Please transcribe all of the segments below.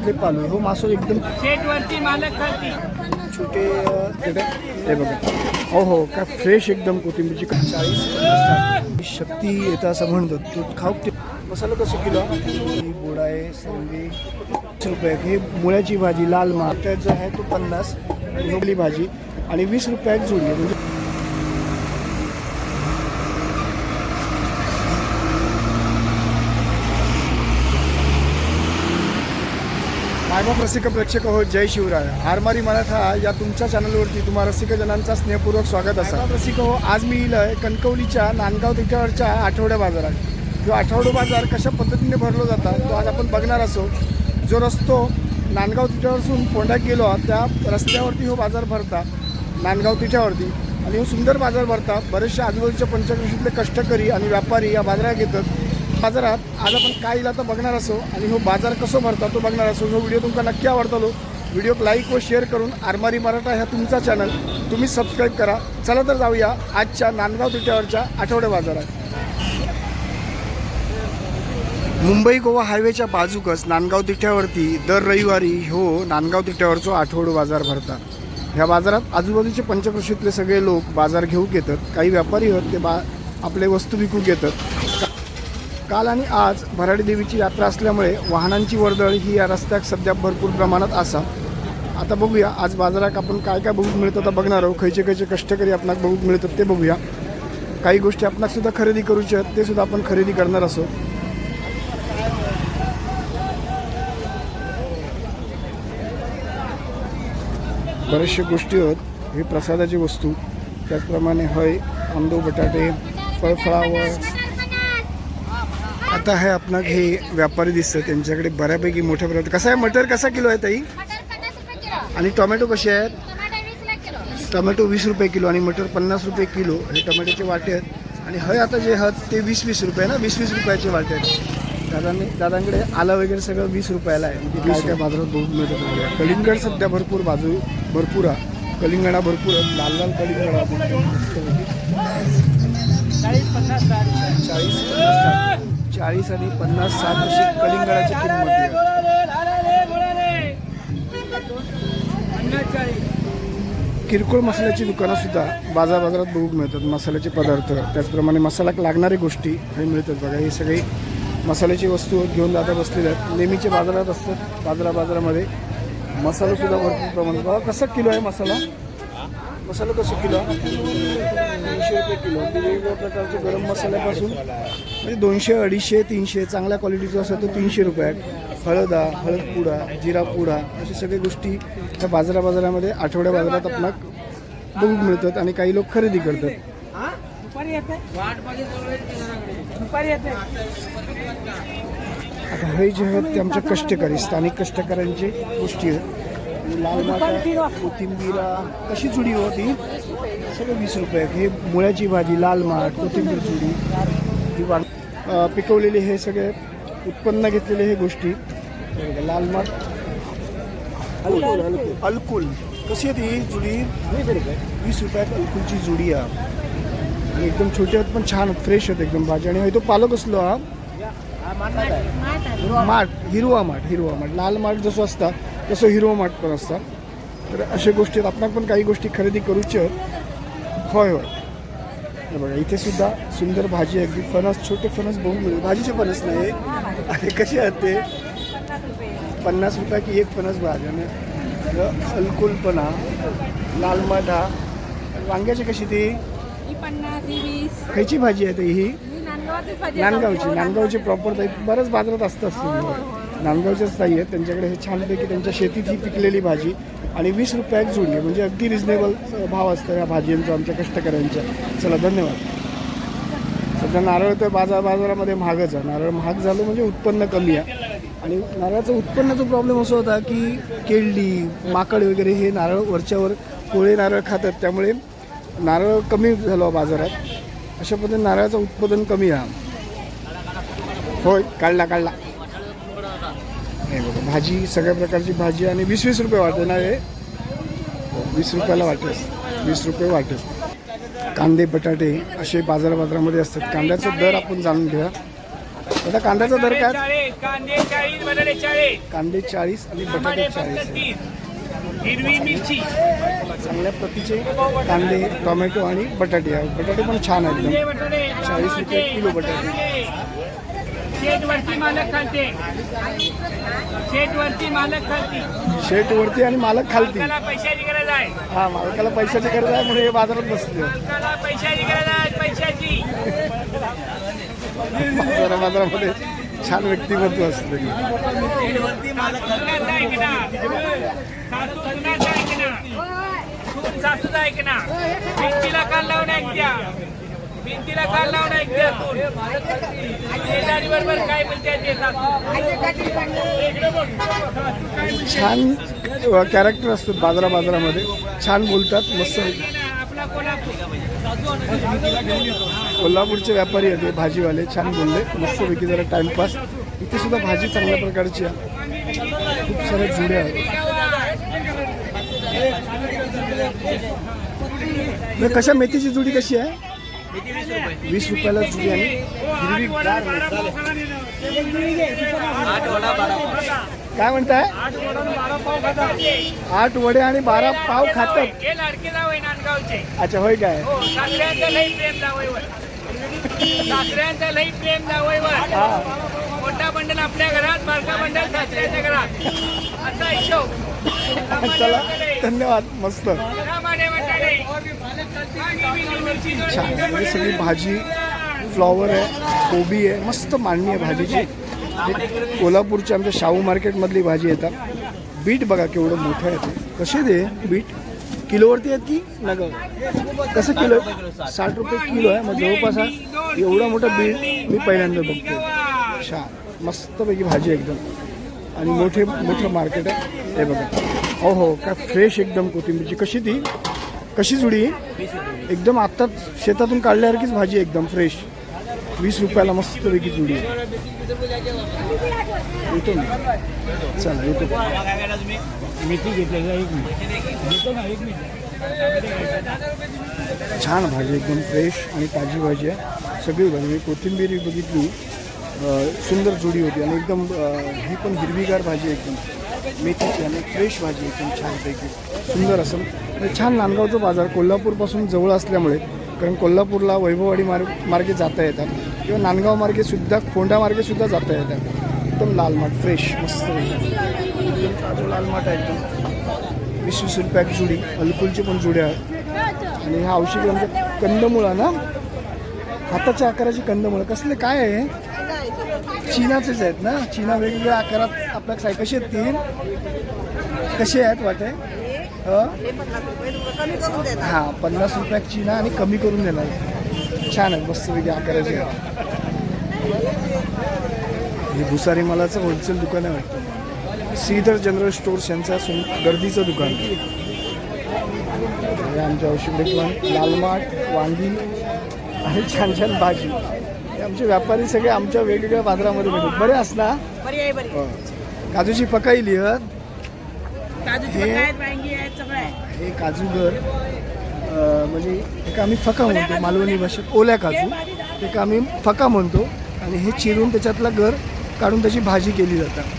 समुद्रातले पालू. हो मासो एकदम छोटे हे बघा. हो हो काय फ्रेश एकदम कोथिंबीरची चाळीस शक्ती येतं असं म्हणतात तू खाऊ ते. मसाला कसं किलो? गोड आहे संधी रुपये. हे मुळ्याची भाजी लाल माठ जो आहे तो पन्नास. भाजी. आणि वीस रुपयात जोडी आहे. म्हणजे मायबाप रसिक प्रेक्षक हो जय शिवराय. हारमारी मराठा या तुमच्या चॅनलवरती तुम्हा रसिकजनांचा स्नेहपूर्वक स्वागत असा. रसिक हो आज मी इलं कणकवलीच्या नांदगाव तिच्यावरच्या आठवड्या बाजारात. जो आठवडा बाजार कशा पद्धतीने भरलो जातात तो आज आपण बघणार असो. जो रस्तो नांदगाव तिठ्यावरसून पोंढ्यात गेलो आहात त्या रस्त्यावरती हो बाजार भरता नांदगाव तिच्यावरती. आणि हो सुंदर बाजार भरता बरेचशा आजूबाजूच्या पंचकृषीतले कष्टकरी आणि व्यापारी या बाजारात येतात. बाजारात आज आपण काय इला तर बघणार असो आणि हो बाजार कसो भरता तो बघणार असो. हो व्हिडिओ तुमका नक्की आवडतलो व्हिडिओ लाईक व शेअर करून आरमारी मराठा ह्या तुमचा चॅनल तुम्ही सबस्क्राईब करा. चला तर जाऊया आजच्या नांदगाव तुट्यावरच्या आठवड्या बाजारात. मुंबई गोवा हायवेच्या बाजूकच नांदगाव तिठ्यावरती दर रविवारी हो नांदगाव तिठ्यावरचा आठवडो बाजार भरतात. ह्या बाजारात आजूबाजूचे पंचकृषीतले सगळे लोक बाजार घेऊ येतात. काही व्यापारी आहेत ते बा आपले वस्तू विकू घेतात काल आणि आज भराडी देवीची यात्रा असल्यामुळे वाहनांची वर्दळ ही या रस्त्यात सध्या भरपूर प्रमाणात असा आता बघूया आज बाजारात आपण काय काय बघूक मिळतं तर बघणार आहोत. खयचे खयचे कष्टकरी आपणाक बघूक मिळतात ते बघूया. काही गोष्टी आपणाक सुद्धा खरेदी करूचे आहेत ते सुद्धा आपण खरेदी करणार असो. बऱ्याचशा गोष्टी आहेत हे प्रसादाची वस्तू. त्याचप्रमाणे हय आंबो बटाटे फळफळावळ आता हे आपणाक हे व्यापारी दिसतं त्यांच्याकडे बऱ्यापैकी मोठ्या प्रमाणात कसा आहे मटर? कसा किलो आहे ताई? आणि टोमॅटो कसे आहेत? टोमॅटो वीस रुपये किलो. आणि मटर पन्नास रुपये किलो. हे टोमॅटोचे वाटे आहेत. आणि हय आता जे आहेत ते वीस वीस रुपये ना? वीस वीस रुपयाचे वाटे आहेत. दादांनी दादांकडे आलं वगैरे सगळं वीस रुपयाला आहे. म्हणजे वीस काय बाजारात बघून मिळतं तुम्हाला. कलिंगड सध्या भरपूर बाजू भरपूर आहे. कलिंगडा भरपूर आहेत लाल लाल कलिंगड आहे. चाळीस पन्नास चाळीस. चाळीस आणि पन्नास साठ अशी कलिंगडाची किंमत आहे. किरकोळ मसाल्याची दुकानंसुद्धा बाजार बाजारात बघूक मिळतात. मसाल्याचे पदार्थ त्याचप्रमाणे मसाला लागणारे गोष्टी हे मिळतात. बघा हे सगळी मसाल्याची वस्तू घेऊन जाता बसलेल्या आहेत. नेहमीचे बाजारात असतात. बाजारा बाजारामध्ये मसालासुद्धा भरपूर प्रमाणात. बघा कसं किलो आहे मसाला? मसाला कसं किलो? दोनशे रुपये किलो. म्हणजे वेगवेगळ्या प्रकारचे गरम मसाल्यापासून. म्हणजे दोनशे अडीचशे तीनशे चांगल्या क्वालिटीचा असेल तर तीनशे रुपये हळदा हळद पुडा जिरा पुडा अशा सगळ्या गोष्टी त्या बाजारा बाजारामध्ये आठवड्या बाजारात आपणाक बघूक मिळतात आणि काही लोक खरेदी करतात. आता हे जे आहेत ते आमच्या कष्टकरी स्थानिक कष्टकऱ्यांची गोष्टी आहेत. लाल कोथिंबीरा कशी जुडी होती सगळं वीस रुपये. हे मुळ्याची भाजी लाल माठ कोथिंबीर जुडी. ही पिकवलेले हे सगळे उत्पन्न घेतलेले हे गोष्टी. हे लाल माठ अलकुल अलकुल. कशी आहे ती जुडी? वीस रुपयात अलकुलची जुडी आहे. आणि एकदम छोटे आहेत पण छान फ्रेश आहेत एकदम भाजी. आणि हे तो पालक असलो हा. माठ हिरवा माठ हिरवा माठ. लाल माठ जसं असता तसं हिरवा माठ पण असता तर अशा गोष्टी आहेत. आपण पण काही गोष्टी खरेदी करूचे आहेत होय होय. हे बघा इथे सुद्धा सुंदर भाजी अगदी फणस छोटे फणस मिळेल. भाजीचे फणस नाही. आणि कसे आहेत ते? पन्नास रुपया की एक फणस भाजी. आणि अलकुलपणा लाल माठ हा वांग्याची कशी ती? ही ही खायची भाजी आहे ती ही? ही नांदगावची. नांदगावची प्रॉपर बऱ्याच बाजारात असतात नांदगावच्याच ताई आहेत. त्यांच्याकडे हे छानपैकी त्यांच्या शेतीत ही पिकलेली भाजी आणि वीस रुपयात जुळली. म्हणजे अगदी रिजनेबल भाव असतो या भाजींचा आमच्या कष्टकऱ्यांच्या. चला धन्यवाद. सध्या नारळ तर बाजार बाजारामध्ये महागच आहे. नारळ महाग झालं म्हणजे उत्पन्न कमी आहे. आणि नारळाचं उत्पन्नाचा प्रॉब्लेम असा होता की केळली माकड वगैरे हे नारळ वरच्यावर कोळे नारळ खातात. त्यामुळे नारळ कमी झालं बाजारात. अशा पद्धतीने नारळाचं उत्पादन कमी आहे. होय काढला काढला. नाही बघा भाजी सगळ्या प्रकारची भाजी आणि वीस वीस रुपये वाटते ना हे वीस रुपयाला वाटेल. वीस रुपये वाटेल. कांदे बटाटे असे बाजार बाजारामध्ये असतात. कांद्याचा दर आपण जाणून घ्या आता कांद्याचा दर काय? कांदे चाळीस आणि बटाटे चाळीस हिरवी मिरची चांगल्या प्रतीचे कांदे टोमॅटो आणि बटाटे. आहे बटाटे पण छान आहेत चाळीस रुपये किलो बटाटे. शेट वरती मालक खालते शेट वरती मालक खालती शेट वरती आणि मालक खालती. मालकाला पैशाची गरज आहे. हा मालकाला पैशाची गरज आहे म्हणून हे बाजारात बसले. मालकाला पैशाची गरज आहे पैशाची. बाजारा बाजारामध्ये छान व्यक्तिमत्व असतं. सुनाचं ऐकणार सासू सुनाचं ऐकणार सून सासूचं ऐकणार भिंतीला कान लावून ऐकत्या भिंतीला कान लावून शेजारी बरोबर काय ते बोलते छान कॅरेक्टर असतात बाजारा बाजारामध्ये. छान बोलतात मस्त. कोल्हापूरचे व्यापारी आहेत हे भाजीवाले छान बोलले. मस्तपैकी जरा टाइमपास इथे सुद्धा भाजी चांगल्या प्रकारची आहे. खूप साऱ्या जुड्या आहेत. कशा मेथीची जुडी कशी आहे? वीस रुपयाला जुडी आणि हिरवी गार काय म्हणताय आठ वडे आणि बारा पाव खातात हे नांदगावचे अच्छा होय काय सासऱ्यांचं लई प्रेम जावईवर मोठा बंडल आपल्या घरात बारका बंडल सासऱ्याच्या घरात असा हिशोब चला धन्यवाद मस्त. छान म्हणजे सगळी भाजी फ्लॉवर आहे कोबी आहे मस्त मांडणी आहे भाजीची. कोल्हापूरची आमच्या शाहू मार्केटमधली भाजी येतात बीट बघा केवढं मोठं आहे ते. कसे दे बीट? किलोवरती आहेत की नग कसं किलो साठ रुपये किलो आहे मग जवळपास हा एवढा मोठा बीट मी पहिल्यांदा बघतो छान मस्तपैकी भाजी एकदम. आणि मोठे मोठं मार्केट आहे. हे बघा. हो हो काय फ्रेश एकदम कोथिंबीरची. कशी ती? कशी जुडी? एकदम आत्ताच शेतातून काढल्यासारखीच भाजी एकदम फ्रेश वीस रुपयाला मस्तपैकी जुडी येतो मी. चला येतो. मेथी घेतली एक मिनिट. ना एक छान भाजी एकदम फ्रेश आणि ताजी भाजी आहे. सगळी भाजी मी कोथिंबीर बघितली. सुंदर जोडी होती आणि एकदम ही पण हिरवीगार भाजी एकदम. मेथीची आणि फ्रेश भाजी एकदम छानपैकी. सुंदर असं. म्हणजे छान नांदगावचा बाजार कोल्हापूरपासून जवळ असल्यामुळे कारण कोल्हापूरला वैभववाडी मार्ग मार्गे जाता येतात. किंवा नांदगाव मार्गेसुद्धा फोंडा मार्गेसुद्धा जाता येतात. एकदम लालमाठ फ्रेश मस्त. एकदम ताजो लालमाठ आहे एकदम. वीस वीस रुपयाची जुडी अलकुलची पण जुड्या आहेत आणि हा औषधी म्हणजे कंदमुळं ना हाताच्या आकाराची कंदमुळं. कसले काय आहे चीनाचेच आहेत ना? चीना वेगवेगळ्या आकारात आपल्या साय कसे आहेत तीन? कसे आहेत वाटे? हां हा पन्नास रुपयात चीना आणि कमी करून देणार छान आहे मस्त वेगळ्या आकाराचे हे भुसारी मालाचं होलसेल दुकान आहे वाटतं. श्रीधर जनरल स्टोर्स यांचं सुन गर्दीचं दुकान. आमच्या औषध दुकान लालमाट वांगी आणि छान छान भाजी. हे आमचे व्यापारी सगळे आमच्या वेगवेगळ्या बाजारामध्ये मिळतात बरे बरी हो. काजूची पकाई लिहत हे- हे काजूगर म्हणजे एक आम्ही फका म्हणतो मालवणी भाषेत ओल्या काजू. एक आम्ही फका म्हणतो आणि हे चिरून त्याच्यातला गर काढून त्याची भाजी केली जातात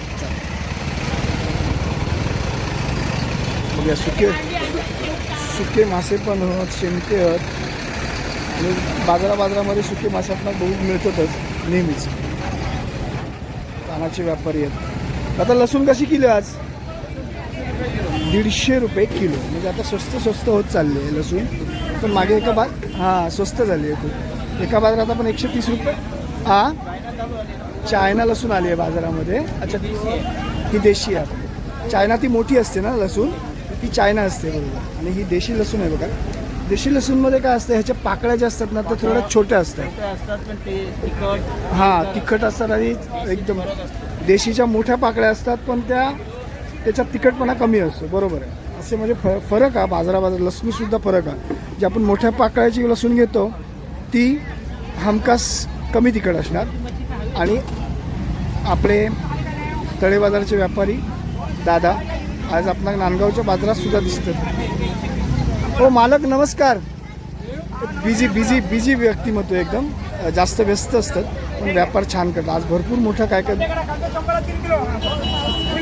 सुके सुके मासे पण आहेत शेमटे आहेत आणि बाजारा बाजारामध्ये सुके माशातनं गहू मिळतातच नेहमीच. कानाचे व्यापारी आहेत. आता लसूण कशी किलो आज? दीडशे रुपये किलो. म्हणजे आता स्वस्त स्वस्त होत चालले आहे लसूण. पण मागे एका बा हां स्वस्त झाली आहे खूप. एका बाजारात आपण एकशे तीस रुपये हां? चायना लसूण आली आहे बाजारामध्ये. अच्छा ही देशी आहे. चायना ती मोठी असते ना लसूण? ती चायना असते बरोबर. आणि ही देशी लसूण आहे बघा. देशी लसूणमध्ये काय असतं ह्याच्या पाकळ्या ज्या असतात ना त्या थोड्या छोट्या असतात. असतात पण ते तिखट हां तिखट असतात आणि एकदम देशीच्या मोठ्या पाकळ्या असतात पण त्या त्याच्यात तिखटपणा कमी असतो बरोबर आहे. असे म्हणजे फ फरक आहे बाजारा बाजार लसणीसुद्धा फरक आहे. जी आपण मोठ्या पाकळ्याची लसूण घेतो ती हमखास कमी तिखट असणार. आणि आपले तळे बाजारचे व्यापारी दादा आज आपल्या नांदगावच्या बाजारात सुद्धा दिसतात. हो मालक नमस्कार. बिझी बिझी बिझी व्यक्तिमत्व एकदम. जास्त व्यस्त असतात पण व्यापार छान करतात. आज भरपूर मोठं काय काय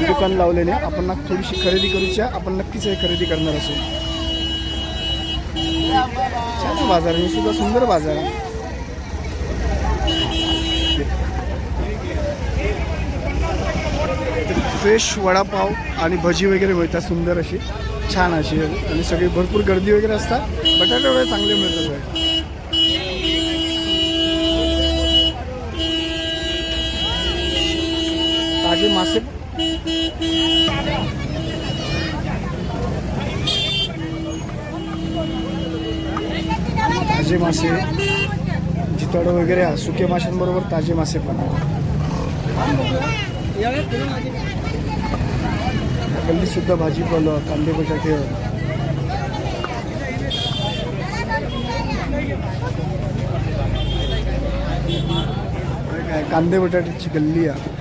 दुकान लावलेले. आपण ना थोडीशी खरेदी करूच्या. आपण नक्कीच हे खरेदी करणार असू. छान बाजार आहे. सुद्धा सुंदर बाजार आहे. फ्रेश वडापाव आणि भजी वगैरे मिळतात सुंदर अशी छान अशी. आणि सगळी भरपूर गर्दी वगैरे असतात. बटाटे वगैरे चांगले मिळतात ताजे मासे. ताजे मासे. जिताडं वगैरे सुके माशांबरोबर ताजे मासे पण गल्लीसुद्धा गल्लीत भाजीपाला कांदे बटाटे काय कांदे बटाट्याची गल्ली आहे.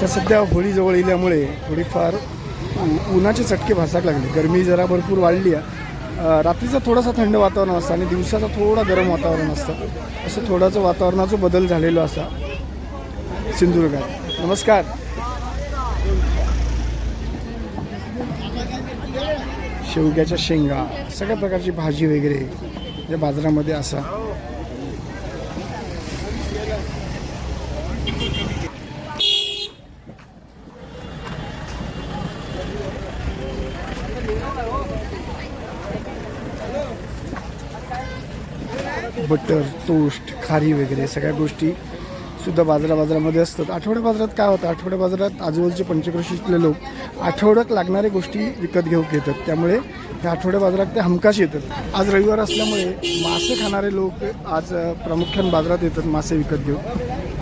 तर सध्या होळी जवळ येल्यामुळे थोडीफार उन्हाचे चटके भासायला लागले. गरमी जरा भरपूर वाढली आहे. रात्रीचा रात्रीचं थंड वातावरण असतं आणि दिवसाचं थोडं गरम वातावरण असतं. असं थोडंसं वातावरणाचं बदल झालेलो असा सिंधुदुर्गात. नमस्कार. शेवग्याच्या शेंगा सगळ्या प्रकारची भाजी वगैरे या बाजारामध्ये असा बटर टोस्ट खारी वगैरे सगळ्या गोष्टी सुद्धा बाजारा बाजारामध्ये असतात. आठवड्या बाजारात काय होतं? आठवड्या बाजारात आजूबाजूचे पंचक्रोशीतले लोक आठवड्यात लागणाऱ्या गोष्टी विकत घेऊ घेतात. त्यामुळे त्या आठवड्या बाजारात ते हमखास येतात. आज रविवार असल्यामुळे मासे खाणारे लोक आज प्रामुख्याने बाजारात येतात मासे विकत घेऊ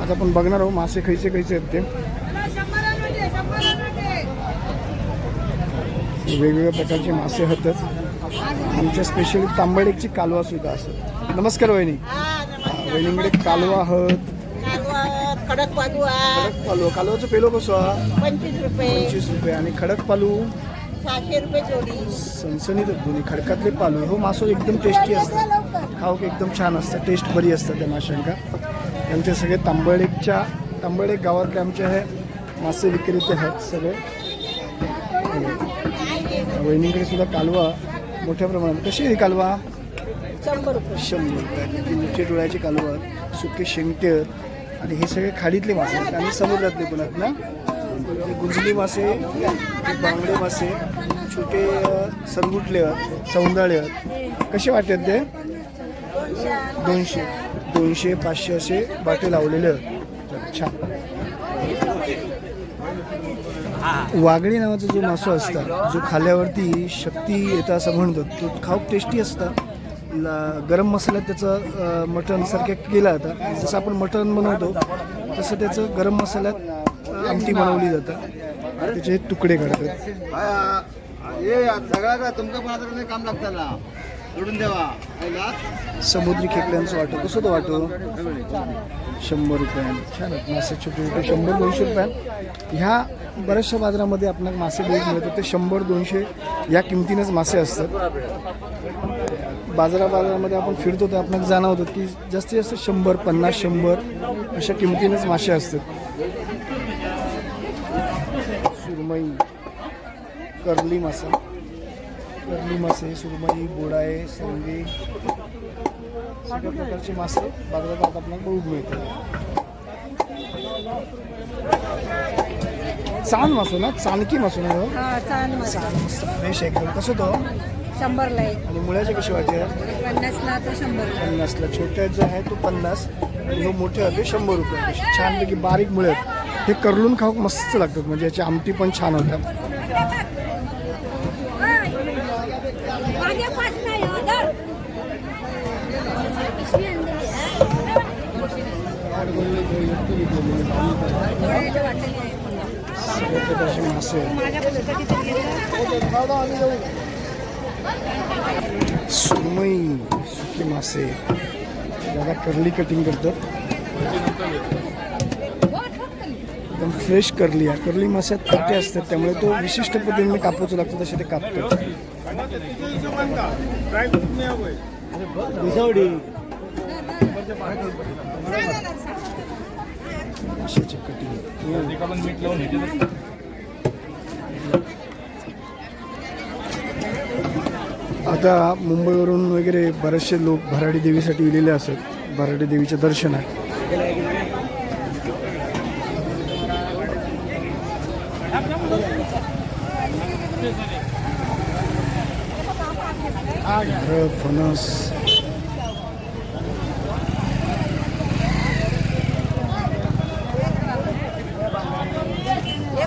आज आपण बघणार आहोत मासे खायचे खायचे आहेत ते. वेगवेगळ्या प्रकारचे मासे होतात. आमच्या स्पेशली तांबडेची कालवा सुद्धा असतात नमस्कार वहिनी. वहिनीकडे कालवा हत कडक पालू खडक पालू. कालवाचं पेलो कसं? पंचवीस रुपये. पंचवीस रुपये. आणि खडक पालू? सहाशे रुपये जोडी. आहेत दोन्ही. खडकातले पालू. हो मासो एकदम टेस्टी असतात. खाऊ की एकदम छान असतं टेस्ट बरी असतं त्या माशांका. त्यांचे सगळे तांबडेच्या तांबडेक गावातले आमचे हे मासे विक्रेते आहेत सगळे. वहिनीकडे सुद्धा कालवा मोठ्या प्रमाणात. कशी आहे कालवा? शंभर रुपये. शंभर रुपये. मोठे डोळ्याची कालवा सुके शेंगटे आणि हे सगळे खाडीतले मासे आहेत. आणि समुद्रातले पण आहेत ना? गुंजली मासे बांगडे मासे छोटे सरगुटले आहेत सौंदाळे आहेत. कसे वाटतात ते? दोनशे. दोनशे पाचशे असे बाटे लावलेले आहेत. छान. वागळी नावाचा जो मासो असता जो खाल्यावरती शक्ती येतं असं म्हणतात तो खाऊक टेस्टी असतात गरम मसाल्यात त्याचं अ, मटण सारखं केलं जातं. जसं आपण मटण बनवतो तसं त्याचं गरम मसाल्यात आमटी बनवली जातं. त्याचे तुकडे काढतात हे सगळा का तुमचं पण आता काम लागतं ना. सोडून द्यावा. पहिला समुद्री खेकड्यांचं वाटो कसं तो वाटो शंभर रुपयाने. छान आहेत. मासे छोटे छोटे. शंभर दोनशे रुपयात ह्या बऱ्याचशा बाजारामध्ये आपणाला मासे मिळतात. ते शंभर दोनशे या किमतीनंच मासे असतात. बाजारा बाजारामध्ये आपण फिरतो तर आपल्याला जाणवतं की जास्तीत जास्त शंभर पन्नास शंभर अशा किमतीनंच मासे असतात. सुरमई कर्ली मासा. कर्ली मासे सुरमई बोडाळे संगे सगळ्या प्रकारचे मासे बाजारात आपल्याला बघूक मिळतात. चांद मासो ना? चाणकी मासो ना? चांद मस्त फ्रेश आहे एकदम कसं तो शंभरला एक. आणि मुळ्याचे कसे वाटते पन्नासला तो शंभर. पन्नासला. छोट्या जे आहे तो पन्नास. आणि हे मोठे होते शंभर रुपये. असे छानपैकी बारीक मुळे आहेत. हे करलून खाऊक मस्त लागतात. म्हणजे याची आमटी पण छान होतात सगळ्या प्रकारचे मासे सुरमई सुकी मासे. दादा कर्ली कटिंग करतात. एकदम फ्रेश करली आहे. करली माशात काटे असतात त्यामुळे तो विशिष्ट पद्धतीने कापायचं लागतो तसे ते कापतो माशाची कटिंग आता मुंबईवरून वगैरे बरेचसे लोक भराडी देवीसाठी गेलेले असत. भराडी देवीचे दर्शन आहे फणस.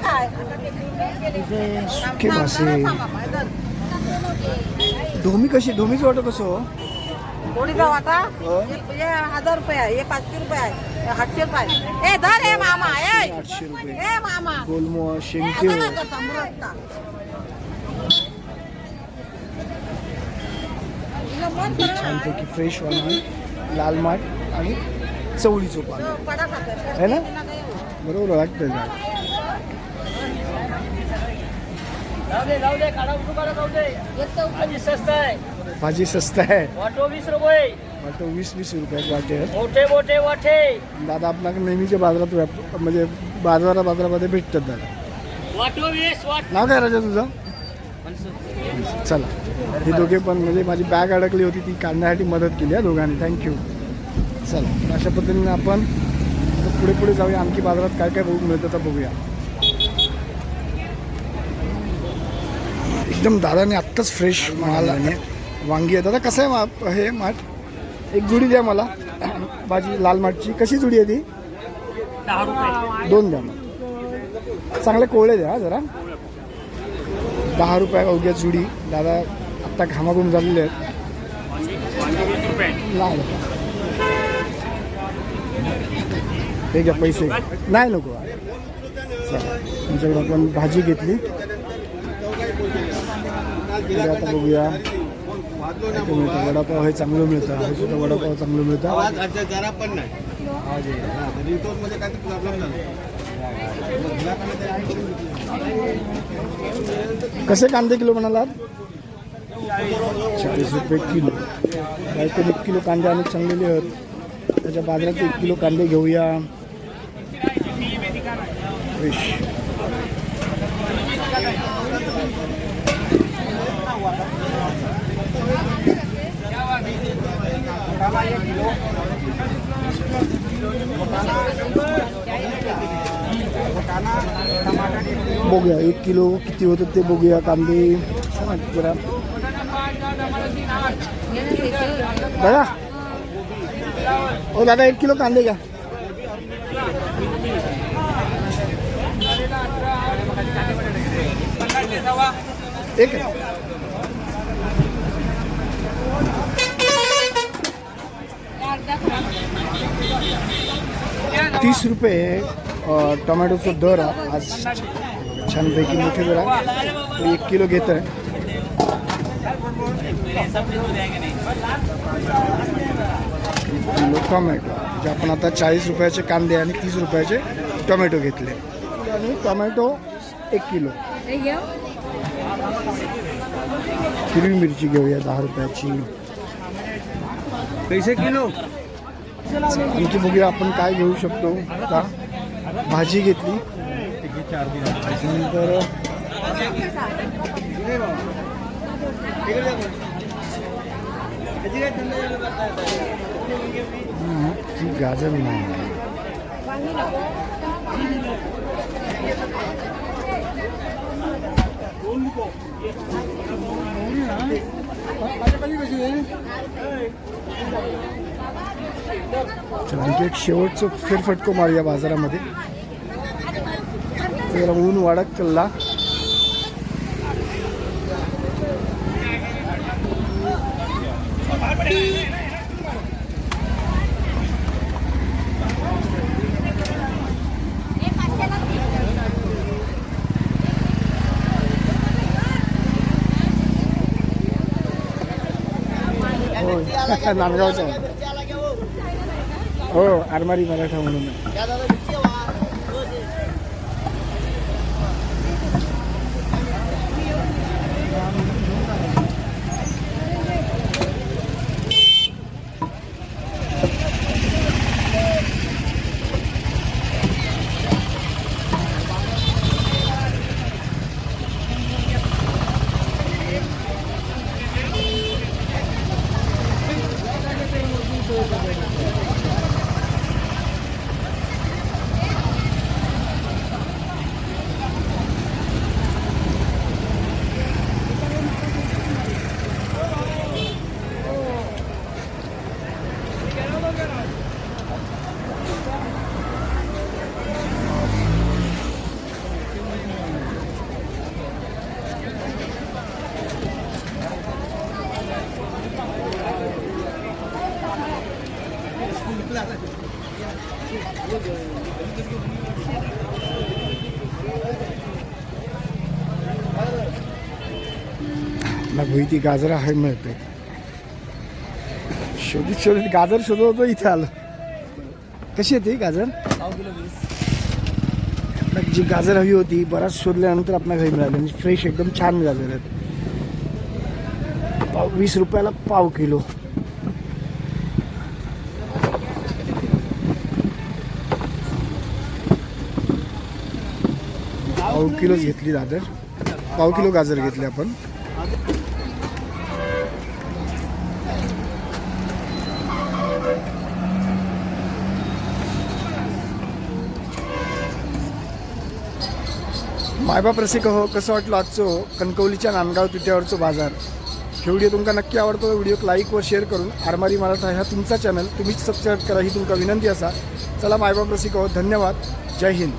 काय? सुके मासे. धोमी कशी धोमीच वाटत कसं हो? कोणीचा वाटा हो. हे हजार रुपये आहे हे पाचशे रुपये आहे हे आठशे रुपये आहे ए धर हे मामा ए आठशे रुपये ए मामा हे असं. हिला मन करा. छानपैकी फ्रेश वाला लाल माठ आणि चवळी चोपा पडा खातं. है ना? बरोबर लागतं का जाऊ दे जाऊ दे काढा उठू काढा जाऊ दे भाजी स्वस्त आहे. भाजी स्वस्त आहे. वाटो वीस रुपये. वाटतं वीस वीस रुपयात वाटे मोठे मोठे वाटे. दादा आपल्याला नेहमीच्या बाजारात व्याप म्हणजे बाजारा बाजारामध्ये भेटतात दादा. वाटो वीस वाट नाव काय राजा तुझं? चला. हे दोघे पण म्हणजे माझी बॅग अडकली होती ती काढण्यासाठी मदत केली आहे दोघांनी. थँक्यू चला. अशा पद्धतीने आपण पुढे पुढे जाऊया. आणखी बाजारात काय काय बघू मिळतं तर बघूया. एकदम दादाने आत्ताच फ्रेश माल आणि वांगी आहे. दादा कसं आहे मा हे माठ? एक जुडी द्या मला. भाजी लाल माठची. कशी जुडी आहे ती? दोन द्या मग. चांगले कोवळे द्या जरा. दहा रुपया अवघ्या जुडी. दादा आत्ता घामाघूम झालेले आहेत. हे घ्या पैसे. नाही नको. तुमच्याकडे आपण भाजी घेतली. पुढे आता बघूया. वडापाव हे चांगलं मिळतं. हे सुद्धा वडापाव चांगलं मिळतं. जरा पण नाही. आवाज आहे. तर रिपोर्टमध्ये काय प्रॉब्लेम झाला. कसे कांदे किलो म्हणालात? चाळीस रुपये किलो. काहीतरी एक किलो कांदे आणि चांगलेले आहेत. त्याच्या बाजारात एक किलो कांदे घेऊया. फ्रेश बघूया एक किलो किती होतं ते बघूया कांदे? जरा. दादा? ओ दादा एक किलो कांदे घ्या. एक. तीस रुपये टोमॅटोचं दर आहे. आज छानपैकी मोठे दर आहे. एक किलो घेत आहे किलो टोमॅटो जे आपण आता चाळीस रुपयाचे कांदे आणि तीस रुपयाचे टोमॅटो घेतले आणि टोमॅटो एक किलो हिरवी मिरची घेऊया दहा रुपयाची पैसे किलो आणखी बघूया आपण काय घेऊ शकतो? का भाजी घेतली. नंतर गाजर नाही. आणखी एक शेवटचं फेरफटको मारूया बाजारामध्ये. ऊन वाढत चालला. नांदगावचा आहे. हो आरमारी मराठा म्हणून ती गाजर आहे मिळते शोधित शोधित गाजर शोधत होतो इथे आलं. कशी येते गाजर? आपल्याला जी गाजर हवी होती बराच शोधल्यानंतर आपल्याला घरी मिळाली. म्हणजे फ्रेश एकदम छान गाजर आहेत. पाव वीस रुपयाला पाव किलो. पाव किलोच घेतली गाजर पाव किलो गाजर घेतली आपण. मायबाप रसिक हो कसं वाटलं आजचो हो? कणकवलीच्या नांदगाव तिट्यावरचो बाजार. हे व्हिडिओ तुमका नक्की आवडतो व्हिडिओ लाईक व शेअर करून आरमारी मराठा ह्या तुमचा चॅनल तुम्हीच सबस्क्राईब करा ही तुमका विनंती असा. चला मायबाप रसिक हो धन्यवाद. जय हिंद.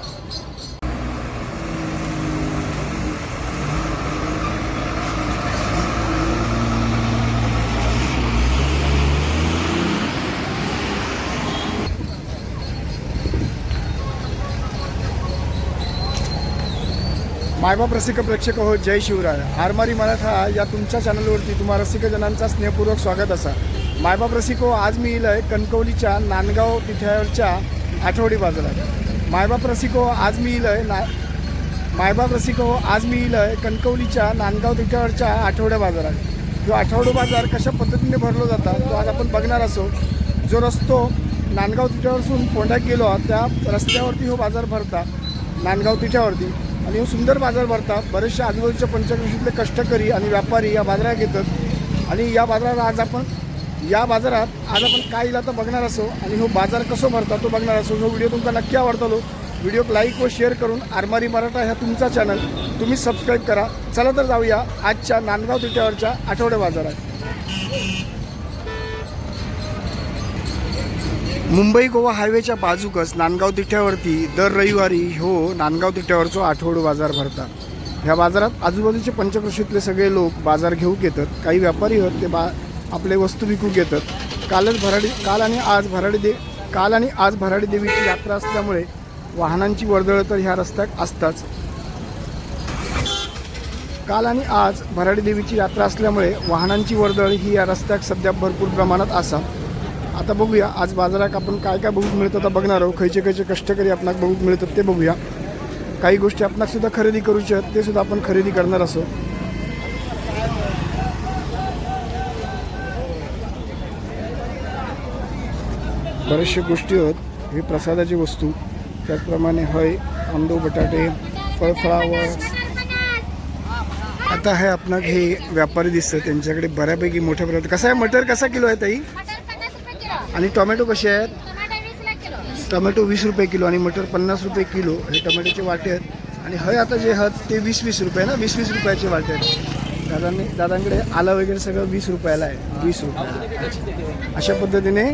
मायबाप रसिक प्रेक्षक हो जय शिवराय. आरमारी मराठा या तुमच्या चॅनलवरती तुम्हा रसिकजनांचा स्नेहपूर्वक स्वागत असा. मायबाप रसिक हो आज मी येईल आहे कणकवलीच्या नांदगाव तिथ्यावरच्या आठवडी बाजारात मायबाप रसिक हो आज मी येईल आहे ना मायबाप रसिक हो आज मी येईल आहे कणकवलीच्या नांदगाव तिथ्यावरच्या आठवड्या बाजारात. जो आठवडा बाजार कशा पद्धतीने भरलो जाता तो आज आपण बघणार असो. जो रस्तो नांदगाव तिथ्यावरसून पोंढ्यात गेलो आहात त्या रस्त्यावरती हो बाजार भरता नांदगाव तिथ्यावरती. आणि हो सुंदर बाजार भरतात. बरेचशा आजूबाजूच्या पंचकृषीतले कष्टकरी आणि व्यापारी या बाजारात येतात. आणि या बाजारात आज आपण या बाजारात आज आपण काय इला तर बघणार असो. आणि हो बाजार कसं भरता तो बघणार असो. जो व्हिडिओ तुमचा नक्की आवडतो व्हिडिओ लाईक व शेअर करून आरमारी मराठा ह्या तुमचा चॅनल तुम्ही सबस्क्राईब करा. चला तर जाऊया आजच्या नांदगाव तिट्यावरच्या आठवड्या बाजारात. मुंबई गोवा हायवेच्या बाजूकच नांदगाव तिठ्यावरती दर रविवारी हो नांदगाव तिठ्यावरचो आठवडो बाजार भरतात. ह्या बाजारात आजूबाजूचे पंचकृषीतले सगळे लोक बाजार घेऊ येतात काही व्यापारी होत ते बा आपले वस्तू विकू येतात कालच भराडी काल आणि आज भराडी दे काल आणि आज भराडी देवीची यात्रा असल्यामुळे वाहनांची वर्दळ तर ह्या रस्त्यात असताच. काल आणि आज भराडी देवीची यात्रा असल्यामुळे वाहनांची वर्दळ ही या रस्त्यात सध्या भरपूर प्रमाणात असा आता बघूया. आज बाजारात आपण काय काय बघूक मिळतं आता बघणार आहोत. खयचे खयचे कष्टकरी आपणाक बघूक मिळतात ते बघूया. काही गोष्टी आपणाक सुद्धा खरेदी करूच्या आहेत ते सुद्धा आपण खरेदी करणार असो. बऱ्याचशा गोष्टी आहेत. हे प्रसादाची वस्तू. त्याचप्रमाणे हय आंदो बटाटे फळफळावर आता हे आपणाक हे व्यापारी दिसतं त्यांच्याकडे बऱ्यापैकी मोठ्या प्रमाणात कसं आहे मटर? कसा किलो आहे ताई मटर पन्नास रुपये किलो आणि टोमॅटो कसे आहेत? टोमॅटो वीस रुपये किलो. आणि मटर पन्नास रुपये किलो. हे टोमॅटोचे वाटे आहेत. आणि हय आता जे आहेत ते वीस वीस रुपये ना? वीस वीस रुपयाचे वाटे आहेत. दादांनी दादांकडे आलं वगैरे सगळं वीस रुपयाला आहे. वीस रुपयाला अशा पद्धतीने